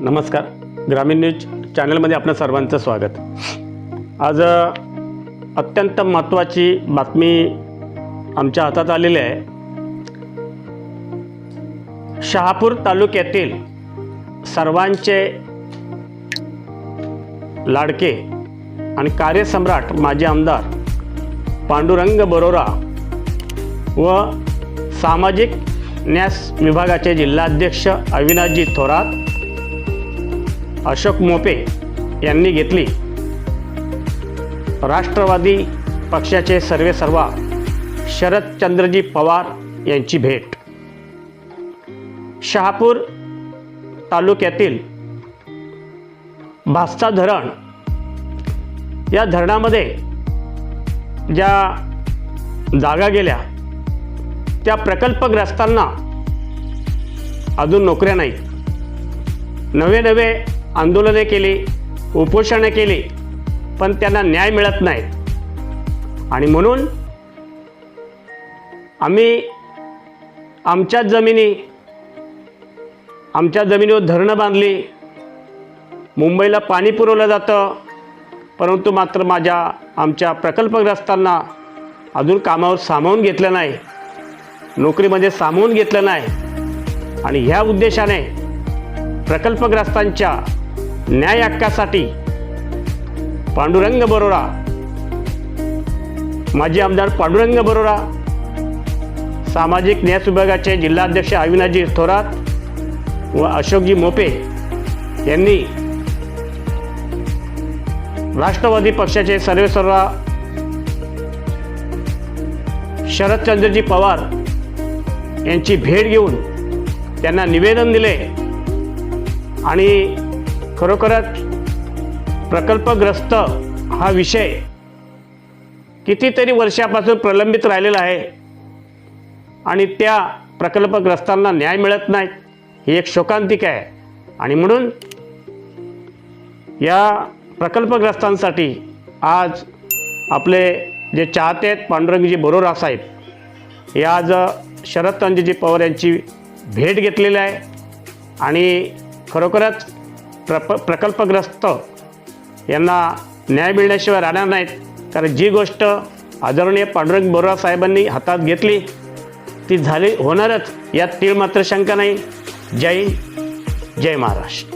नमस्कार. ग्रामीण न्यूज चॅनलमध्ये आपलं सर्वांचं स्वागत. आज अत्यंत महत्त्वाची बातमी आमच्या हातात आलेली आहे. शहापूर तालुक्यातील सर्वांचे लाडके आणि कार्यसम्राट माजी आमदार पांडुरंग बरोरा व सामाजिक न्यास विभागाचे जिल्हाध्यक्ष अविनाशजी थोरात अशोक मोपे यांनी घेतली. राष्ट्रवादी पक्षाचे सर्वेसर्वा शरदचंद्रजी पवार यांची भेट. शहापूर तालुक्यातील भास्ता धरण या धरणामध्ये ज्या जागा गेल्या त्या प्रकल्पग्रस्तांना अजून नोकऱ्या नाहीत. नवे नवे आंदोलने केली उपोषणं केली पण त्यांना न्याय मिळत नाही. आणि म्हणून आम्ही आमच्याच जमिनी आमच्या जमिनीवर धरणं बांधली. मुंबईला पाणी पुरवलं जातं परंतु मात्र माझ्या आमच्या प्रकल्पग्रस्तांना अजून कामावर सामावून घेतलं नाही. नोकरीमध्ये सामावून घेतलं नाही. आणि ह्या उद्देशाने प्रकल्पग्रस्तांच्या न्याय हक्कासाठी. पांडुरंग बरोरा. माजी आमदार पांडुरंग बरोरा. सामाजिक न्याय विभागाचे जिल्हाध्यक्ष अविनाजी थोरात व अशोकजी मोपे यांनी राष्ट्रवादी पक्षाचे सर्वेसर्वा शरदचंद्रजी पवार यांची भेट घेऊन त्यांना निवेदन दिले आणि खरोखरच प्रकल्पग्रस्त हा विषय कितीतरी वर्षापासून प्रलंबित राहिलेला आहे आणि त्या प्रकल्पग्रस्तांना न्याय मिळत नाही ही एक शोकांतिका आहे. आणि म्हणून या प्रकल्पग्रस्तांसाठी आज आपले जे चाहते आहेत पांडुरंगजी बरोरा साहेब हे आज शरद शरदचंद्रजी पवार यांची भेट घेतलेली आहे. आणि खरोखरच प्रप प्रकल्पग्रस्त. यांना न्याय मिळण्याशिवाय राहणार नाहीत. कारण जी गोष्ट आदरणीय पांडुरंग बोरा साहेबांनी हातात घेतली ती झाली होणारच. यात तीळ मात्र शंका नाही. जय हिंद, जय महाराष्ट्र.